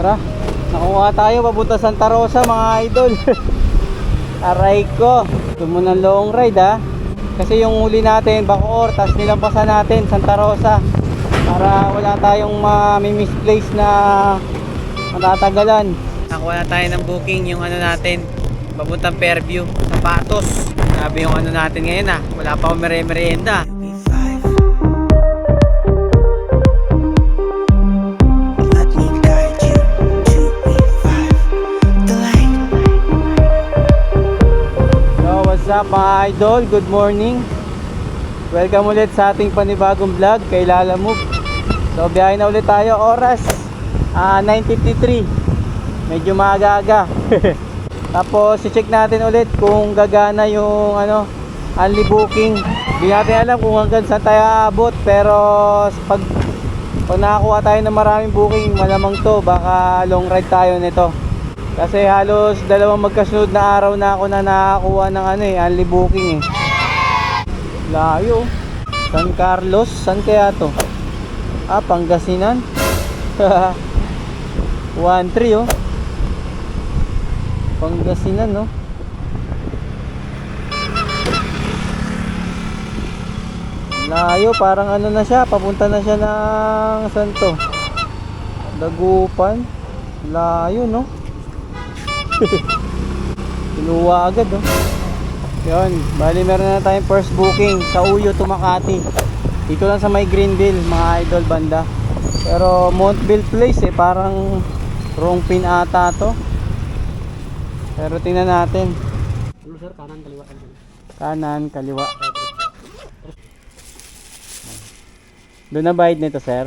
Tara, nakuha tayo papunta Santa Rosa mga idol. Aray ko. Ito muna long ride ha. Kasi yung huli natin, Bacoor, tapos nilampasan natin Santa Rosa. Para wala tayong ma-misplace na matatagalan. Nakuha na tayo ng booking yung ano natin, papuntang Fairview, sapatos. Sabi yung ano natin ngayon ah, wala pa akong mere-merienda. What's up mga idol? Good morning. Welcome ulit sa ating panibagong vlog kay Lala Move. So, biyahe na ulit tayo. Oras, ah 9.53. Medyo maaga-aga. Tapos, i-check natin ulit kung gagana yung ano, only booking. Hindi natin alam kung hanggang saan tayo aabot. Pero, pag, pag nakakuha tayo ng maraming booking, malamang to, baka long ride tayo nito. Kasi halos dalawang magkasunod na araw na ako na nakakuha ng ano eh, only booking eh. Layo. San Carlos, san kaya to? Ah, Pangasinan. 1-3 oh. Pangasinan no. Layo, parang ano na siya, papunta na siya ng saan to? Dagupan. Layo no. Kinuha agad oh. Yun, bali meron na tayong first booking sa Uyo to Makati. Dito lang sa may Greenville, mga idol banda. Pero Montville Place eh, parang wrong pin ata to. Pero tingnan natin. Ano sir, kanan, kaliwa, kanan. Kaliwa. Doon na bayad nito, sir.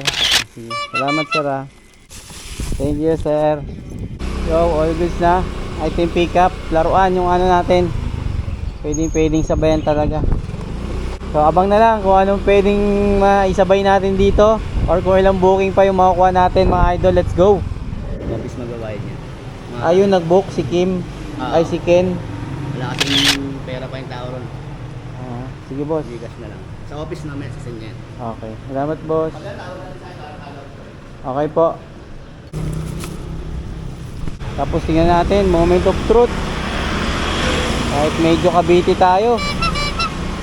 Salamat, sir, ah. Thank you, sir. Yo, all goods na. Item pickup. Laruan yung ano natin. Pwedeng, pwedeng sabayan talaga. So, abang na lang kung anong pwedeng maisabay natin dito. Or kung ilang booking pa yung makukuha natin, mga idol. Let's go. Office magbabayad niya. Ma- Ayun, nag-book si Kim. Ah. Ay, si Ken. Wala kasing pera pa yung tao ron. Ah, sige, boss. Bigas na lang. Sa office namin, sa yan. Okay. Salamat, boss. Okay po. Tapos tingnan natin, moment of truth. Kahit medyo kabiti tayo.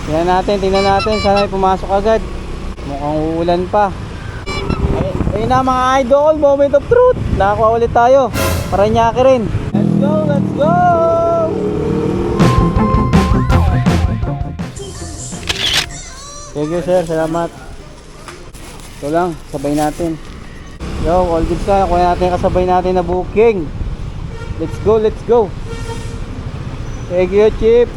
Tingnan natin, tingnan natin. Sana pumasok agad. Mukhang uulan pa. Ay, ayun na mga idol, moment of truth. Nakakuha ulit tayo. Para nyaki rin. Let's go, let's go! Thank you sir, salamat. Ito lang, sabay natin. Yo, all good ka. Kuha natin kasabay natin na booking. Let's go, let's go. Thank you, Chip.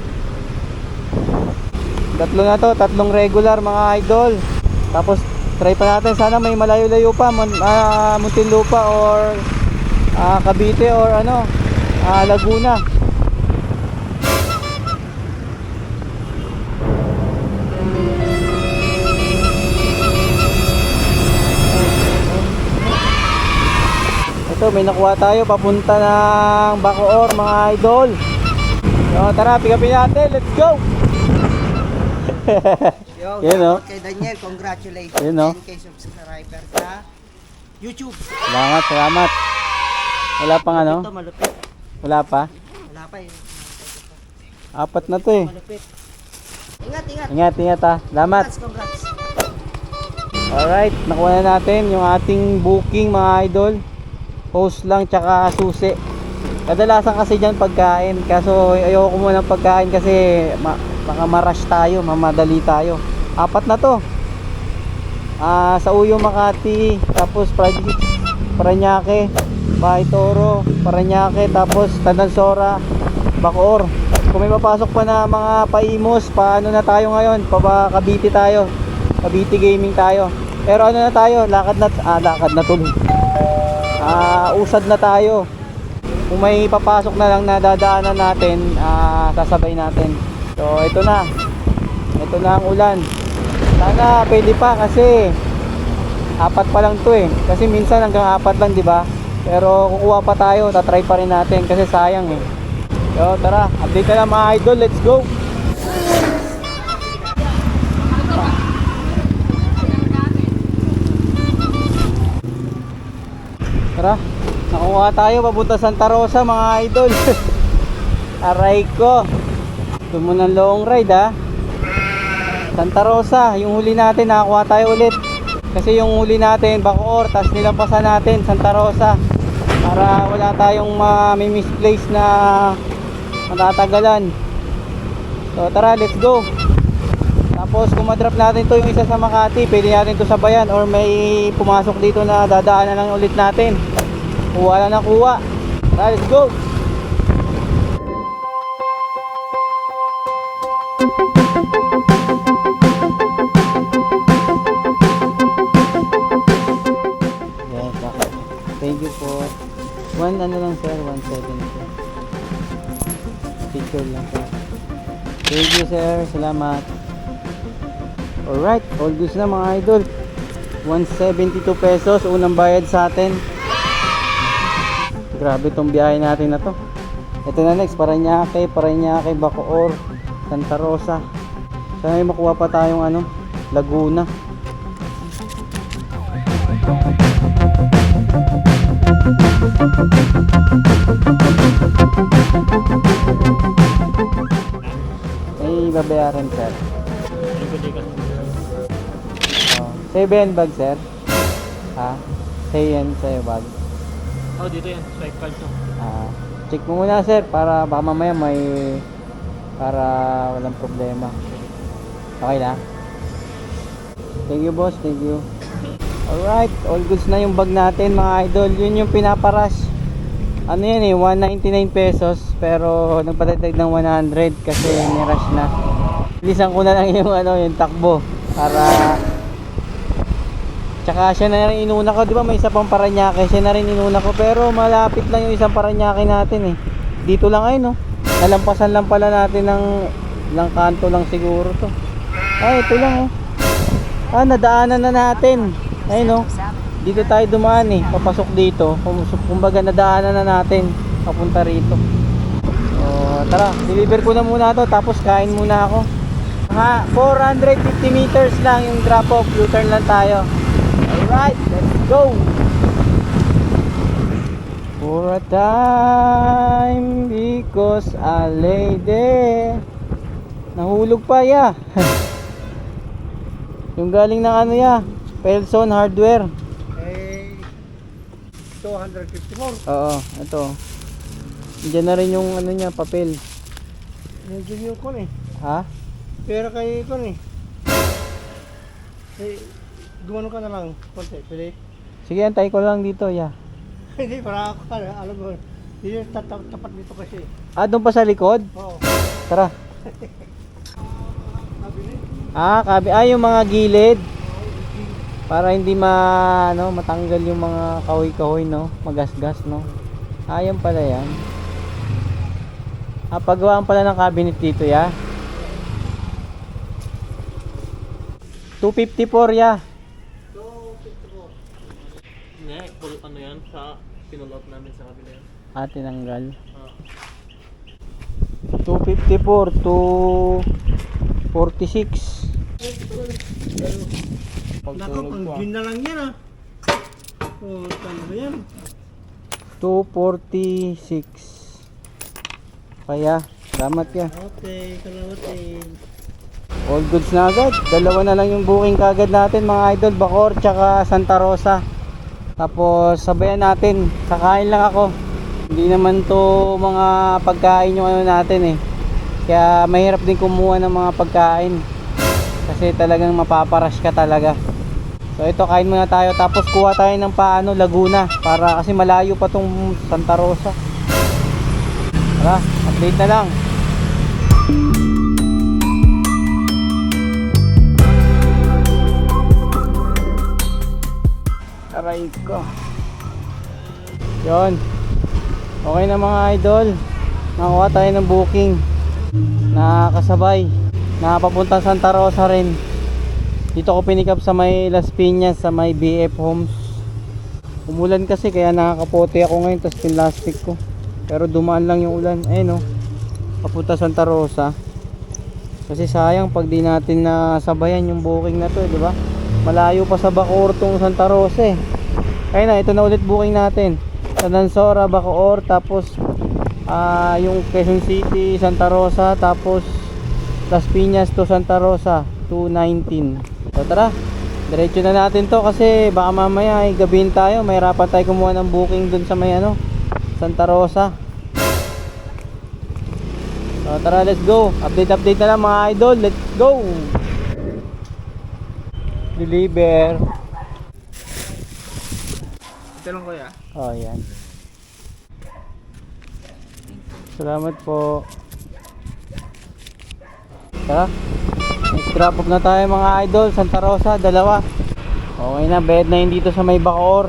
Tatlo na to, tatlong regular mga idol. Tapos try pa natin sana may malayo-layo pa, Mon, ah, Muntinlupa or ah, Cavite or ano, ah, Laguna. Ito, may nakuha tayo papunta ng Bacoor mga idol. So, tara, pick upin natin. Let's go! Yo, Yan, no? kay Daniel, congratulations. Yan, no? 10K subscriber sa YouTube. Salamat, salamat. Wala pang ano? Ito malupit. Wala pa? Wala pa eh. Apat na to eh. Malupit. Ingat, ingat. Ingat, ingat ha. Salamat. Congrats, congrats. Alright, nakuha na natin yung ating booking mga idol. Host lang tsaka susi. Kadalasan kasi dyan pagkain. Kaso ayoko muna ng pagkain kasi ma baka ma-rush tayo, mamadali tayo. Apat na to. Ah, sa Uyo Makati, tapos Project Paranaque, Bahay Toro, Paranaque, tapos Tandansora, Bacoor. Kung may papasok pa na mga paimos, paano na tayo ngayon? Paba Cavite tayo. Cavite Gaming tayo. Pero ano na tayo, lakad na ah, lakad na tuloy. Ah, usad na tayo. Kung may papasok na lang na dadaanan natin, ah, sasabay natin. So, ito na. Ito na ang ulan. Sana pwede pa kasi apat pa lang to eh. Kasi minsan hanggang apat lang, di ba? Pero kukuha pa tayo, tatry pa rin natin kasi sayang eh. So, tara, update na mga idol, let's go! Tara, Nakuha tayo papunta Santa Rosa mga idol. Aray ko. Ito long ride ha. Santa Rosa, yung huli natin nakakuha tayo ulit. Kasi yung huli natin Bacoor, tapos nilampasan natin Santa Rosa. Para wala tayong ma-misplace na matatagalan. So tara, let's go. Tapos kung madrop natin to yung isa sa Makati, pwede natin to sabayan or may pumasok dito na dadaanan lang ulit natin. Kuha na kuha. Let's go. Yes, okay. Thank you po. One ano lang sir, 170. Picture lang sir. Thank you sir, salamat. Alright, all goods na mga idol. 172 pesos, unang bayad sa atin. Grabe tong biyahe natin na to. Ito na next, Paranaque, Paranaque, Bacoor, Santa Rosa. Sana may makuha pa tayong ano, Laguna. May babayaran Oh, seven bag sir. Ha? Say yan sa'yo bag. Oh, dito yan. Swipe card to. Ah, check mo muna sir para baka mamaya may para walang problema. Okay na? Thank you boss, thank you. Alright, all goods na yung bag natin mga idol. Yun yung pinaparas. Ano yan eh, 199 pesos pero nagpatagdag ng 100 kasi nirush na. Bilisan ko na lang yung ano, yung takbo para Tsaka siya na rin inuna ko, di ba may isa pang Paranaque, siya na rin inuna ko pero malapit lang yung isang Paranaque natin eh. Dito lang ay no. Nalampasan lang pala natin ng lang kanto lang siguro to. Ay, ito lang oh. Ah, nadaanan na natin. Ay no. Dito tayo dumaan eh, papasok dito. Kum- Kumbaga nadaanan na natin papunta rito. So, tara, deliver ko na muna to tapos kain muna ako. Ha, 450 meters lang yung drop off, U-turn lang tayo. Alright, let's go! For a time because a lady Nahulog pa ya Yung galing ng ano ya Pelson Hardware Eh, 254. Oo, ito Diyan na rin yung ano niya, papel Medyo yung kon eh. Ha? Pero kay kon eh. Eh, gumano ka na lang. Konti, pwede. Sige, antay ko lang dito ya Hindi, para ako ka. Alam mo, tata- tapat dito kasi. Ah, doon pa sa likod? Oo. Tara. Ah, kabi ah yung mga gilid. Para hindi ma ano, matanggal yung mga kahoy-kahoy no, magasgas no. Ah, yan pala yan. Ah, paggawaan pala ng cabinet dito ya. 254 ya. Hindi, full ano yan sa pinulot namin sa kabila yan. Ah, tinanggal. Ah. 254 to 46. Nako, pang gin na lang yan ah. Oh, ano yan? 246. Kaya, salamat ya. Okay, kalawatin. All goods na agad. Dalawa na lang yung booking kagad natin mga idol. Bacor tsaka Santa Rosa. Tapos sabayan natin. Kakain lang ako. Hindi naman to mga pagkain yung ano natin eh. Kaya mahirap din kumuha ng mga pagkain. Kasi talagang mapaparush ka talaga. So ito kain muna tayo. Tapos kuha tayo ng paano Laguna. Para kasi malayo pa tong Santa Rosa. Tara, update na lang. Aray ko. Yon. Okay na mga idol. Nakuha tayo ng booking. Nakakasabay. Nakapapunta Santa Rosa rin. Dito ko pinick up sa may Las Piñas sa may BF Homes. Umulan kasi kaya nakakapote ako ngayon tapos pinlastic ko. Pero dumaan lang yung ulan. Ayun no. Papunta Santa Rosa. Kasi sayang pag di natin nasabayan yung booking na to, eh, di ba? Malayo pa sa Bacoor tong Santa Rosa eh. Ayun na, ito na ulit booking natin. Tanansora, Bacoor, tapos ah yung Quezon City, Santa Rosa, tapos Las Piñas to Santa Rosa, 219. So tara, diretso na natin to kasi baka mamaya ay gabihin tayo, mahirapan tayo kumuha ng booking dun sa may ano, Santa Rosa. So tara, let's go. Update update na lang mga idol. Let's go. Deliver. Ito lang kuya. Oh, yan. Salamat po. Tara. Next drop off na tayo mga idol. Santa Rosa, dalawa. Okay na, bed na yun dito sa may Bacoor.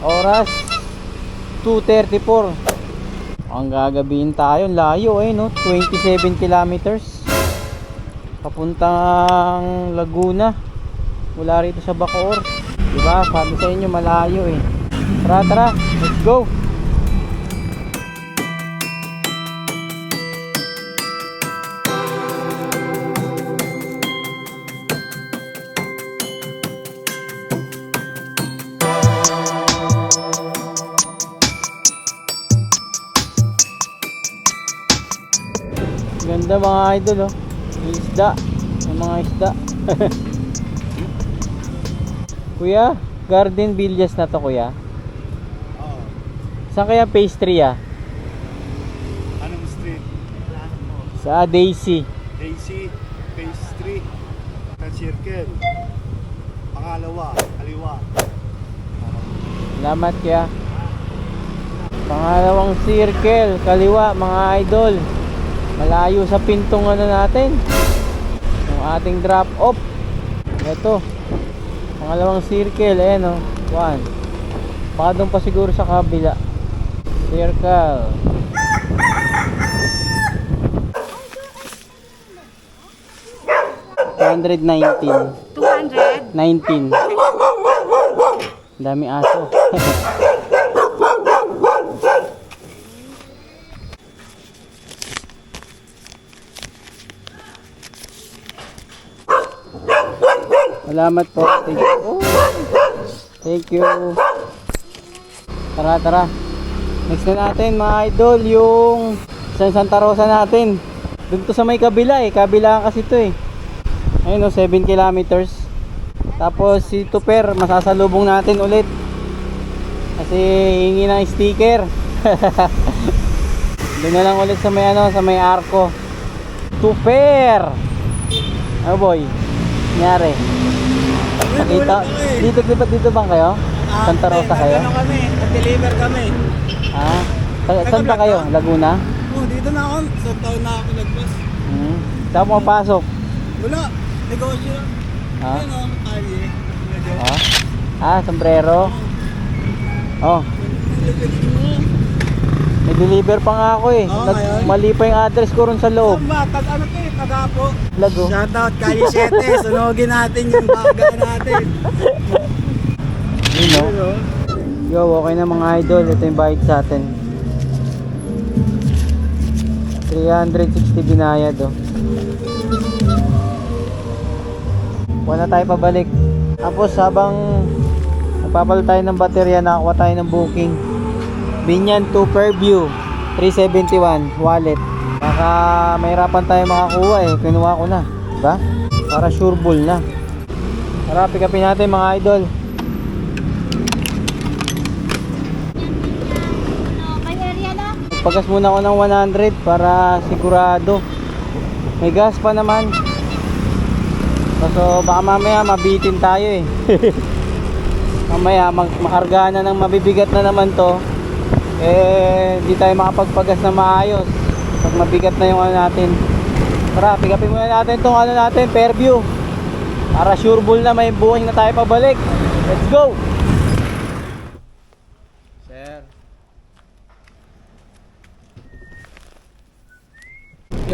Oras 2.34. Ang gagabihin tayo, layo eh no, 27 kilometers. Papuntang Laguna. Mula rito sa Bacoor. Diba? Sabi sa inyo malayo eh. Tara, tara. Let's go. Ganda mga idol oh. May isda. May mga isda. kuya, Garden Villas na to kuya. Saan kaya pastry ah? Anong street? Sa Daisy. Daisy, 3, Red Circle. Pangalawa, kaliwa. Salamat kaya. Pangalawang circle, kaliwa mga idol. Malayo sa pintong ano natin. Yung ating drop off. Ito. Pangalawang circle, ayan o. One. Baka doon pa siguro sa kabila. Circle. Hundred nineteen. 200. 19. Dami aso. Salamat po. Thank you. Thank you. Tara, tara. Next na natin mga idol yung San Santa Rosa natin. Doon to sa may kabila eh. Kabila kasi to eh. Ayun o, 7 kilometers. Tapos si Tuper, masasalubong natin ulit. Kasi hingi ng sticker. Doon na lang ulit sa may ano, sa may arko. Tuper! Oh boy, nangyari. Dito, dito, dito bang kayo? Santa Rosa kayo? Ano kami? At-deliver kami. Ah, sa- saan ba kayo? Laguna? Oh, dito na ako. Sa taon na ako nagpas. Hmm. Saan mo papasok? Wala. Negosyo. Ah? Ano? Kali. Medyo. Ah, ah sombrero. Oh, may deliver pa nga ako eh. Oo, ngayon? mali pa yung address ko ron sa loob. Ba? Tag ano to eh? Tagapo. Lago. Shoutout Kali 7. Sunogin natin yung baga natin. Yun? Yo, okay na mga idol. Ito yung bayad sa atin. 360 binayad oh. Wala tayo pabalik. Tapos habang nagpapalit tayo ng baterya, nakakuha tayo ng booking. Binyan to Fairview 371 wallet. Baka mahirapan tayo makakuha eh. Kinuha ko na. Diba? Para sure ball na. Tara, pick upin natin mga idol. Pagas muna ako ng 100 para sigurado. May gas pa naman. Kaso baka mamaya mabitin tayo eh. mamaya mag makarga na ng mabibigat na naman to. Eh, di tayo makapagpagas na maayos. Pag mabigat na yung ano natin. Tara, pick muna natin tong ano natin, Fairview. Para sure bull na may buhay na tayo pabalik. Let's go! Sir.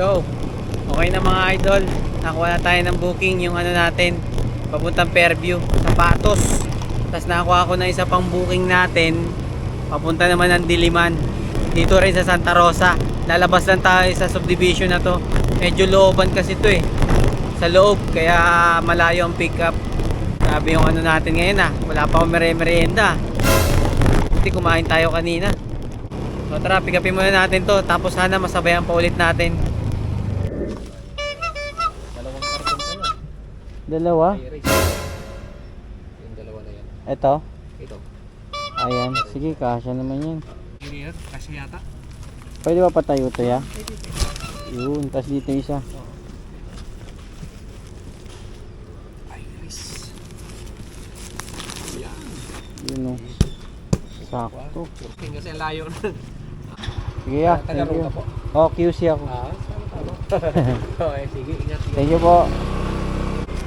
Yo, okay na mga idol. Nakuha na tayo ng booking yung ano natin, papuntang Fairview, Sapatos. Tapos nakakuha ko na isa pang booking natin, papunta naman ng Diliman. Dito rin sa Santa Rosa. Lalabas lang tayo sa subdivision na to. Medyo looban kasi to eh. Sa loob, kaya malayo ang pick up. Sabi yung ano natin ngayon ah, wala pa akong mere-merienda. City, kumain tayo kanina. So tara, pick upin muna natin to. Tapos sana masabayan pa ulit natin. Dalawa? Yung dalawa na yan. Ito. Ito. Ayan. Sige, kasya naman yan. Yan, kasi yata. Pwede ba patayo to ya? Yun, tas dito isa. Iris. Yun o. Sakto. Kasi ang layo na. Sige ya, thank you. Oh, QC ako. Ah, sama tama. Okay, sige, ingat. Thank you po.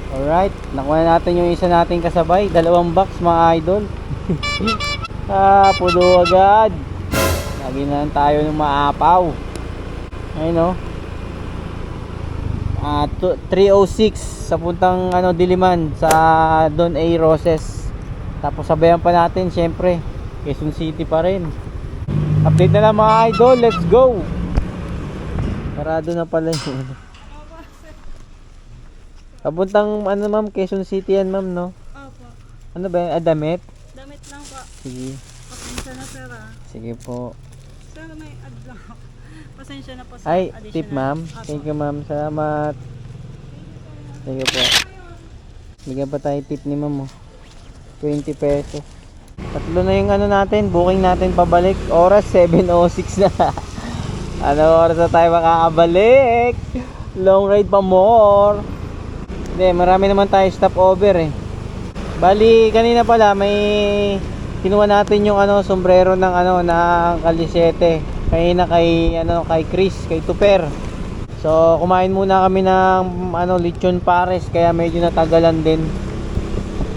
Alright, nakuha na natin yung isa nating kasabay. Dalawang box mga idol. ah, pudo agad. Lagi na lang tayo ng maapaw. Ayun o. Ah, to- 306 sa puntang ano Diliman sa Don A Roses. Tapos sabayan pa natin syempre. Quezon City pa rin. Update na lang mga idol, let's go. Parado na pala yun. Papuntang ano ma'am, Quezon City yan ma'am no? Opo. Ano ba yan? Ah, damit? Damit lang po. Sige. Pasensya na sir ah. Sige po. Sir, may ad lang. Pasensya na po sa Ay, additional. tip ma'am. Opo. Thank you ma'am. Salamat. Thank you po. Bigyan pa tayo tip ni ma'am oh. 20 pesos. Tatlo na yung ano natin, booking natin pabalik. Oras 7.06 na. ano oras na tayo makakabalik? Long ride pa more. Hindi, marami naman tayo stopover eh. Bali, kanina pala may kinuha natin yung ano sombrero ng ano ng Calisete. Kanina kay ano kay Chris, kay Tuper. So, kumain muna kami ng ano lechon pares kaya medyo natagalan din.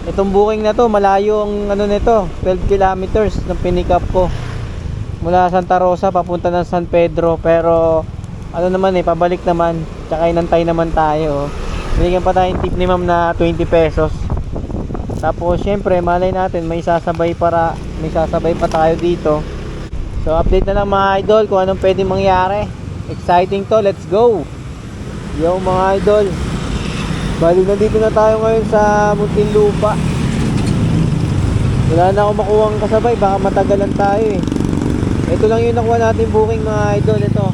Itong booking na to, malayo ang ano nito, 12 kilometers ng pinick up ko. Mula Santa Rosa papunta ng San Pedro pero ano naman eh, pabalik naman. Tsaka inantay naman tayo. oh. Binigyan pa tayong tip ni ma'am na 20 pesos. Tapos syempre, malay natin may sasabay para may sasabay pa tayo dito. So update na lang mga idol kung anong pwedeng mangyari. Exciting to, let's go. Yo mga idol. Bali nandito na tayo ngayon sa Muntinlupa. Wala na akong makuhang kasabay, baka matagalan tayo eh. Ito lang yung nakuha natin booking mga idol ito.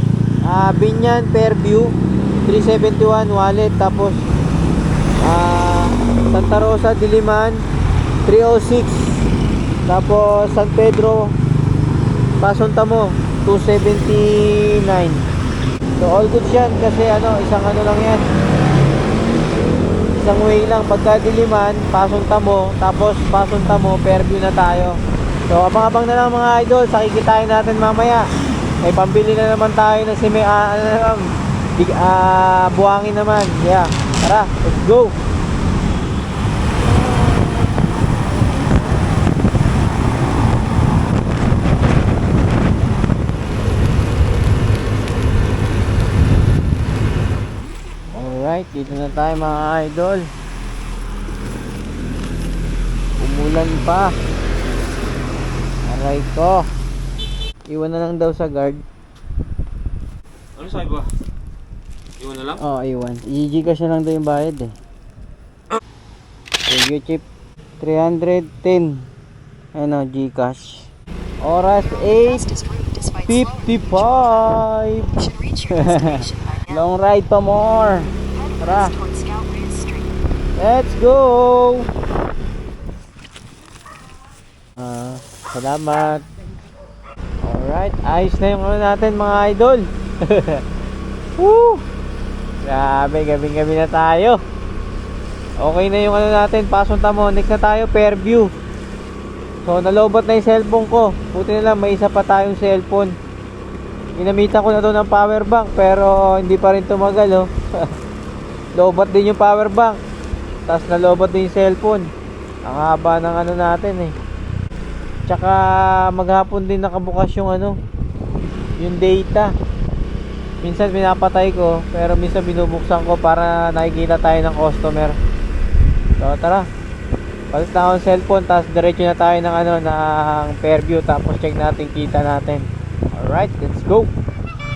Ah, Binyan Fairview 371 wallet tapos Santa Rosa Diliman 306 tapos San Pedro Pasontamo 279 so all good yan kasi ano isang ano lang yan. Isang way lang. Pagka Diliman Pasontamo tapos Pasontamo Fairview na tayo. So abang-abang na lang mga idol. Sakikitain natin mamaya. May pambili na naman tayo na simi ah, ano na lang. Big, ah, buhangin naman. Yeah. Tara let's go Alright, dito na tayo mga idol. Umulan pa. Aray ko. Iwan na lang daw sa guard. Ano sabi ba? Iwan na lang? Oo, oh, iwan. I-Gcash na lang daw yung bayad eh. Thank you, Chip. 310. Ano, Gcash. Oras 8.55. Long ride pa more. Tara. Let's go! Ah, salamat. Alright, ayos na yung ano natin mga idol. Woo! Grabe, gabi-gabi na tayo. Okay na yung ano natin, pasunta mo. Next na tayo, Fairview. So, nalobot na yung cellphone ko. Buti na lang, may isa pa tayong cellphone. Ginamitan ko na to ng power bank, pero hindi pa rin tumagal, oh. lobot din yung power bank. Tapos nalobot din yung cellphone. Ang haba ng ano natin, eh. Tsaka maghapon din nakabukas yung ano, yung data. Minsan pinapatay ko, pero minsan binubuksan ko para nakikita tayo ng customer. So tara. Palit na ako ng cellphone, tapos diretso na tayo ng ano, ng Fairview, tapos check natin, kita natin. Alright, let's go.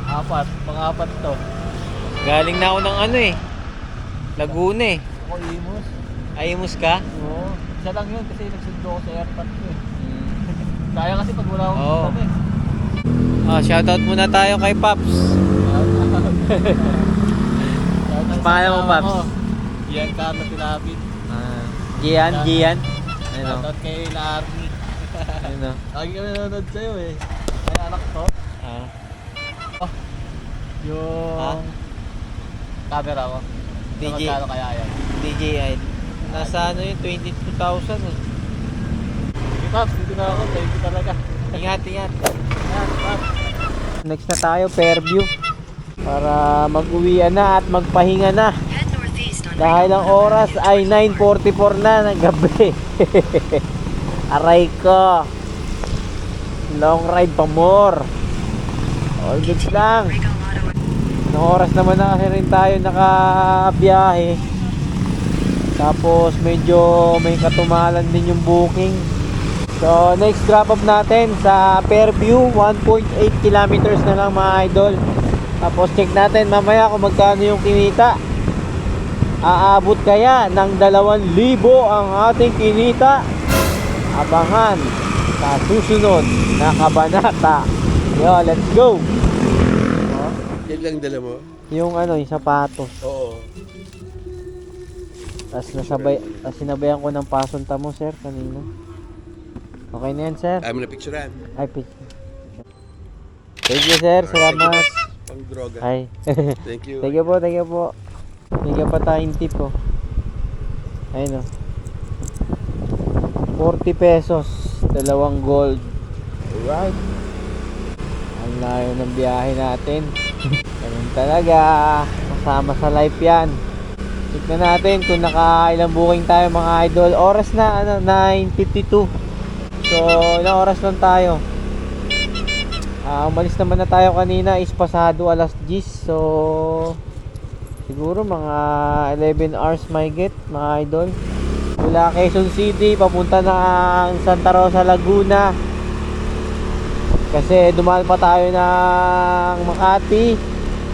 Apat, pang-apat to. Galing na ako ng ano eh. Laguna eh. Ako imus. Ay, Imus ka? Oo. Isa lang yun kasi nagsundo ko sa airpot ko eh. Hmm. Kaya kasi pag wala akong Oo. tabi. Ah, shoutout muna tayo kay Paps. Pangalan mo, Paps? Yan Carlo Tilapit. Ah, Gian, Gian. Ano? Shoutout kay Larry. Ano? Lagi kami nanonood sa'yo eh. Ay anak ko. Ah, Yung Ha? camera ko. DJ. Magkano kaya yan? DJI. Nasa ano yun, 22,000 eh. Paps, dito na ako. Thank you talaga. Ingat, ingat. Ayan, Paps. Next na tayo, Fairview. Para mag-uwian na at magpahinga na. Dahil ang oras ay 9.44 na ng gabi. Aray ko. Long ride pa more. All goods lang. Oras naman na kasi rin tayo nakabiyahe. Tapos medyo may katumalan din yung booking. So next drop off natin sa Fairview 1.8 kilometers na lang mga idol. Tapos check natin mamaya kung magkano yung kinita. Aabot kaya ng 2,000 ang ating kinita. Abangan sa susunod na kabanata. Yo, let's go! Lang dala mo? Yung ano, yung sapatos. Oo. Tapos nasabay, tas sinabayan ko ng pasunta mo, sir, kanina. Okay na yan, sir. Ayaw mo na picturean. Ay, picture. Thank you, sir. Salamat. Pang droga. Ay. Thank you. thank you po, thank you po. Bigyan pa tayong tip, oh. Ayun, oh. 40 pesos. Dalawang gold. Alright. Ang layo ng biyahe natin. Ganun talaga. Kasama sa life yan. Tignan natin kung nakailang booking tayo mga idol. Oras na, ano, 9.52. So, ilang oras lang tayo. Ah, umalis naman na tayo kanina is pasado alas 10. So, siguro mga 11 hours may get, mga idol. Mula Quezon City, papunta ng Santa Rosa, Laguna. Kasi dumaan pa tayo ng Makati,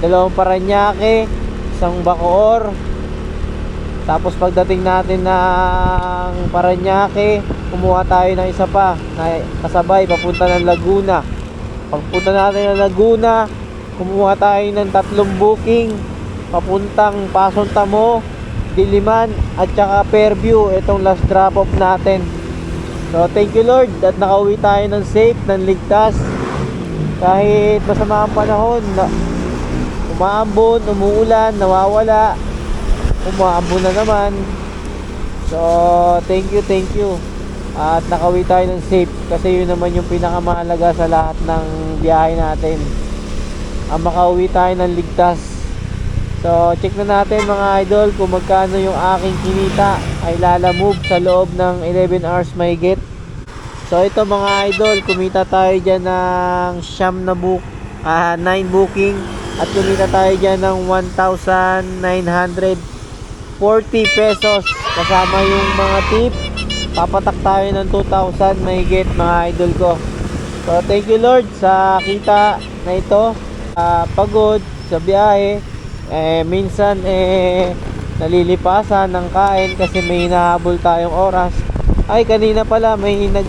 dalawang Paranaque, isang Bacoor. Tapos pagdating natin ng Paranaque, kumuha tayo ng isa pa na kasabay papunta ng Laguna. Pagpunta natin ng Laguna, kumuha tayo ng tatlong booking papuntang Pason Tamo, Diliman at saka Fairview. Itong last drop off natin. So thank you Lord at nakauwi tayo ng safe, ng ligtas. Kahit masama ang panahon, na, umaambon, umuulan, nawawala, umaambon na naman. So thank you, thank you. At nakauwi tayo ng safe kasi yun naman yung pinakamahalaga sa lahat ng biyahe natin. Ang makauwi tayo ng ligtas. So, check na natin mga idol kung magkano yung aking kinita ay lalamove sa loob ng 11 hours may get. So, ito mga idol, kumita tayo dyan ng siyam na book, ah, 9 booking at kumita tayo dyan ng 1,940 pesos kasama yung mga tip. Papatak tayo ng 2,000 may get mga idol ko. So, thank you Lord sa kita na ito. Ah, pagod sa biyahe eh minsan eh nalilipasan ng kain kasi may hinahabol tayong oras. Ay kanina pala may nag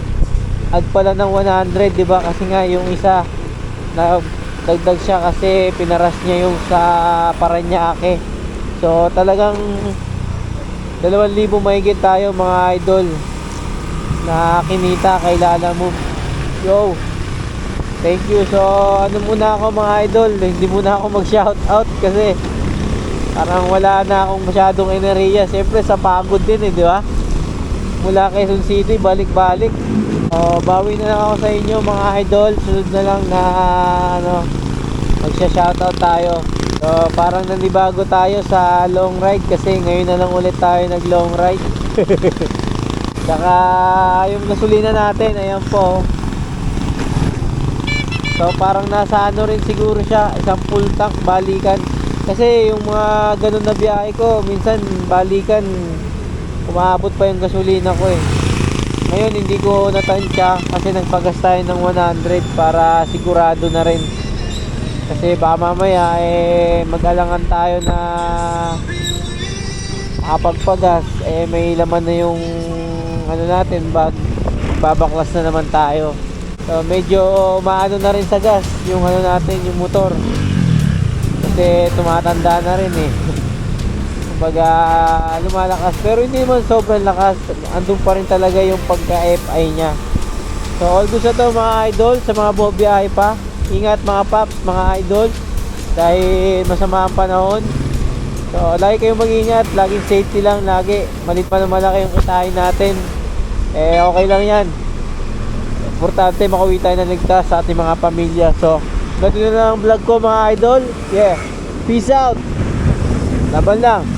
add pala ng 100 di ba? Kasi nga yung isa na dagdag siya kasi pinaras niya yung sa Paranaque. So talagang 2,000 mahigit tayo mga idol na kinita kay Lala Move. Yo! Thank you. So, ano muna ako mga idol, hindi muna ako mag-shoutout kasi parang wala na akong masyadong enerhiya. Siyempre sa pagod din eh, di ba? Mula Quezon City, balik-balik. Oh, bawi na lang ako sa inyo mga idol. Sunod na lang na ano, magsha-shoutout tayo. So, parang nanibago tayo sa long ride kasi ngayon na lang ulit tayo nag-long ride. Saka yung gasolina natin, ayan po. So parang nasa ano rin siguro siya, isang full tank balikan. Kasi yung mga ganun na biyahe ko, minsan balikan umaabot pa yung gasolina ko eh. Ngayon hindi ko natansya kasi nagpagas tayo ng 100 para sigurado na rin. Kasi baka mamaya eh mag-alangan tayo na makapagpagas eh may laman na yung ano natin bag babaklas na naman tayo So medyo maano na rin sa gas yung ano natin, yung motor. Kasi tumatanda na rin eh. Kumbaga lumalakas pero hindi naman sobrang lakas. Andun pa rin talaga yung pagka-FI niya. So all good sa to mga idol, sa mga bubiyahe pa. Ingat mga paps, mga idol. Dahil masama ang panahon. So lagi kayong mag-ingat, laging safety lang lagi. Malit pa na malaki yung kitain natin. Eh okay lang yan. Importante makauwi tayo na ligtas sa ating mga pamilya. So, ganito na lang ang vlog ko mga idol. Yeah. Peace out. Laban lang.